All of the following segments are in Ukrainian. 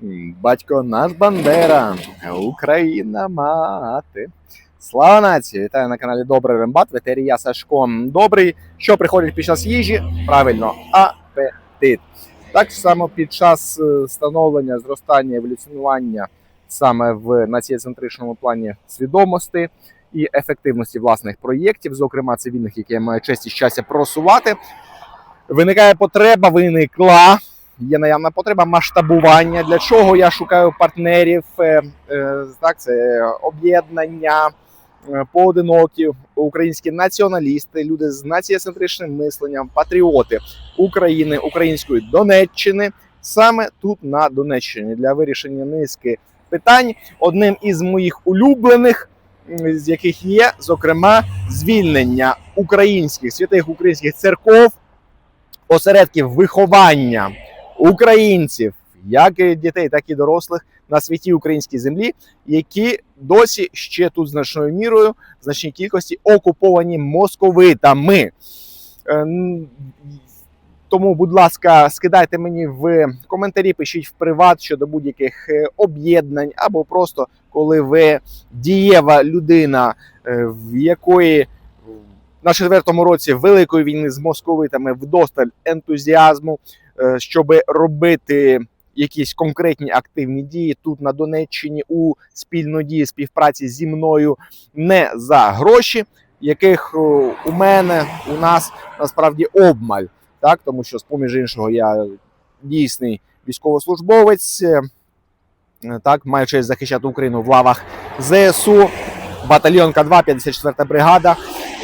Батько наш Бандера, Україна мати. Слава нації! Вітаю на каналі Добрий Рембат, ветерія Сашко Добрий. Що приходить під час їжі? Правильно, апетит. Так само під час е, становлення, зростання, еволюціонування саме в націєцентричному плані свідомості і ефективності власних проєктів, зокрема цивільних, які я маю честь і щастя просувати. Виникає потреба, виникла. Є наявна потреба масштабування. Для чого я шукаю партнерів? Е, е, Так, це об'єднання е, поодинокі українські націоналісти, люди з націєцентричним мисленням, патріоти України, української Донеччини, саме тут на Донеччині для вирішення низки питань. Одним із моїх улюблених, з яких є, зокрема, звільнення українських святих українських церков, осередків виховання українців, як і дітей, так і дорослих на святій українській землі, які досі ще тут значною мірою, значній кількості окуповані московитами. Е, Тому, будь ласка, скидайте мені в коментарі, пишіть в приват щодо будь-яких е, об'єднань, або просто коли ви дієва людина, е, в якої на четвертому році великої війни з московитами вдосталь ентузіазму, щоб робити якісь конкретні активні дії тут на Донеччині у спільнодії співпраці зі мною не за гроші, яких е, у мене у нас насправді обмаль, так тому що з поміж іншого я дійсний військовослужбовець. е, Так, маю честь захищати Україну в лавах ЗСУ, батальйон К2, 54 бригада.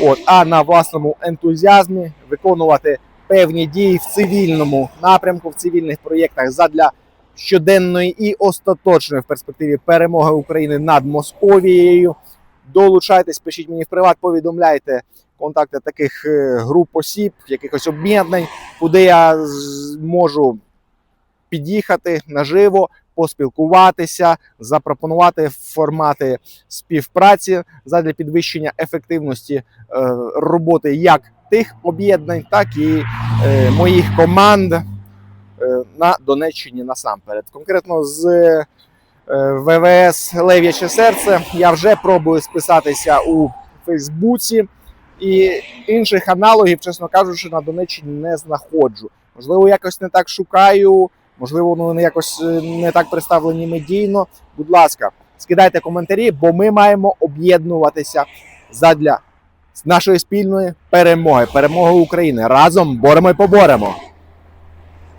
От, а на власному ентузіазмі виконувати певні дії в цивільному напрямку, в цивільних проєктах задля щоденної і остаточної в перспективі перемоги України над Московією. Долучайтесь, пишіть мені в приват, повідомляйте контакти таких е, груп осіб, якихось об'єднань, куди я зможу під'їхати наживо, поспілкуватися, запропонувати формати співпраці задля підвищення ефективності е, роботи як тих об'єднань, так і моїх команд е, на Донеччині насамперед. Конкретно з е, ВВС Лев'яче серце я вже пробую списатися у Фейсбуці. І інших аналогів, чесно кажучи, на Донеччині не знаходжу. Можливо, якось не так шукаю, можливо, вони якось е, не так представлені медійно. Будь ласка, скидайте коментарі, бо ми маємо об'єднуватися задля нашої спільної перемоги, перемоги України. Разом боремо і поборемо.